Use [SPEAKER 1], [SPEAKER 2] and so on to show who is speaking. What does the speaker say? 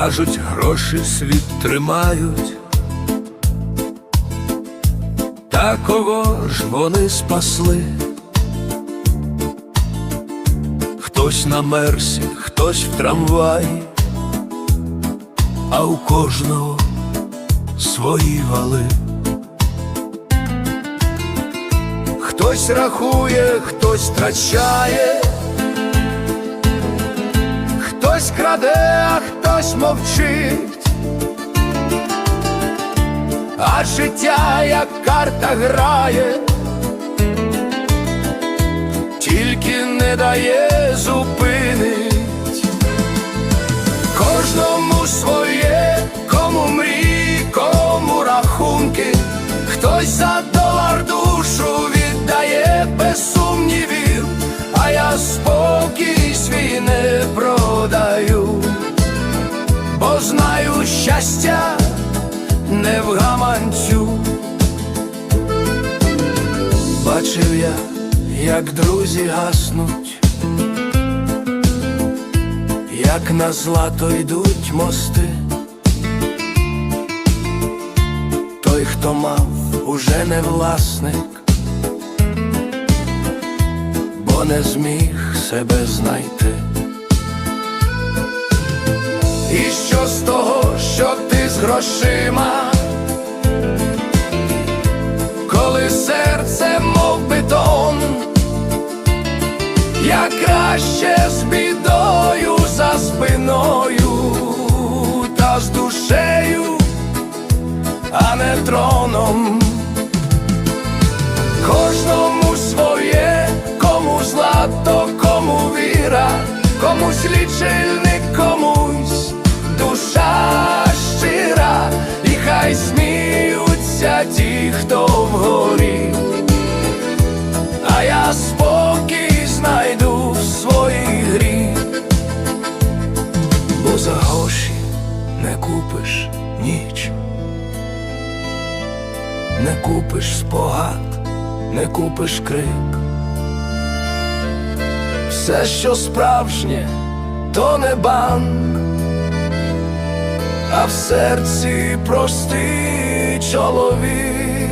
[SPEAKER 1] Кажуть, гроші світ тримають. Та кого ж вони спасли? Хтось на мерсі, хтось в трамваї, а у кожного свої вали. Хтось рахує, хтось втрачає, мовчить. А життя, як карта грає, тільки не дає зупинить. В. Бачив я, як друзі гаснуть, як на злато йдуть мости. Той, хто мав, уже не власник, бо не зміг себе знайти. І що з того, що ти з грошима, бетон, я краще з бідою за спиною та з душею, а не троном. Кожному своє, кому злато, кому віра, комусь лічильник, комусь душа щира, і хай сміються ті, хто купиш ніч, не купиш спогад, не купиш крик. Все, що справжнє, то не банк, а в серці простий чоловік.